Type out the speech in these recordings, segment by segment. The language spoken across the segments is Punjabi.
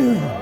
Yeah.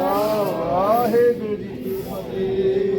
ਵਾਹਿਗੁਰੂ ਜੀ ਕੀ ਫਤਿਹ।